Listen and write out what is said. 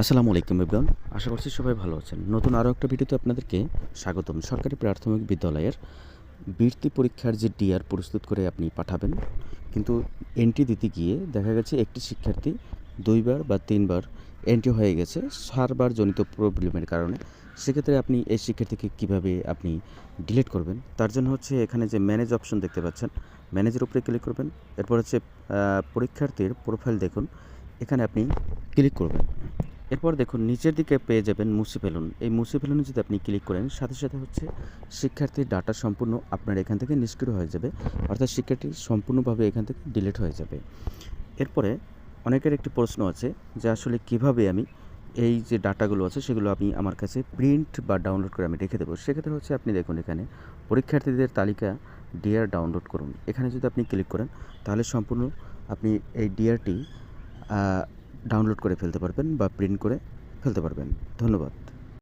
আসসালামু আলাইকুম ইবরান আশা করছি সবাই ভালো আছেন। নতুন আরও একটা ভিডিওতে আপনাদেরকে স্বাগতম। সরকারি প্রাথমিক বিদ্যালয়ের বৃত্তি পরীক্ষার যে ডিআর প্রস্তুত করে আপনি পাঠাবেন, কিন্তু এন্ট্রি দিতে গিয়ে দেখা গেছে একটি শিক্ষার্থী দুইবার বা তিনবার এন্ট্রি হয়ে গেছে সারবার জনিত প্রবলেমের কারণে। সেক্ষেত্রে আপনি এই শিক্ষার্থীকে কীভাবে আপনি ডিলিট করবেন? তার জন্য হচ্ছে এখানে যে ম্যানেজ অপশন দেখতে পাচ্ছেন ম্যানেজের উপরে ক্লিক করবেন। এরপর হচ্ছে পরীক্ষার্থীর প্রোফাইল দেখুন। এখানে আপনি ক্লিক করবেন। এরপর দেখুন, নিচের দিকে পেয়ে যাবেন মুছে ফেলুন। এই মুছে ফেলুনে যদি আপনি ক্লিক করেন, সাথে সাথে হচ্ছে শিক্ষার্থীর ডাটা সম্পূর্ণ আপনার এখান থেকে নিষ্ক্রিয় হয়ে যাবে। অর্থাৎ শিক্ষার্থী সম্পূর্ণভাবে এখান থেকে ডিলিট হয়ে যাবে। এরপরে অনেকের একটি প্রশ্ন আছে যে আসলে কীভাবে আমি এই যে ডাটাগুলো আছে, সেগুলো আমি আমার কাছে প্রিন্ট বা ডাউনলোড করে আমি রেখে দেবো। সেক্ষেত্রে হচ্ছে আপনি দেখুন এখানে পরীক্ষার্থীদের তালিকা ডিআর ডাউনলোড করুন। এখানে যদি আপনি ক্লিক করেন, তাহলে সম্পূর্ণ আপনি এই ডিআরটি ডাউনলোড করে ফেলতে পারবেন বা প্রিন্ট করে ফেলতে পারবেন। ধন্যবাদ।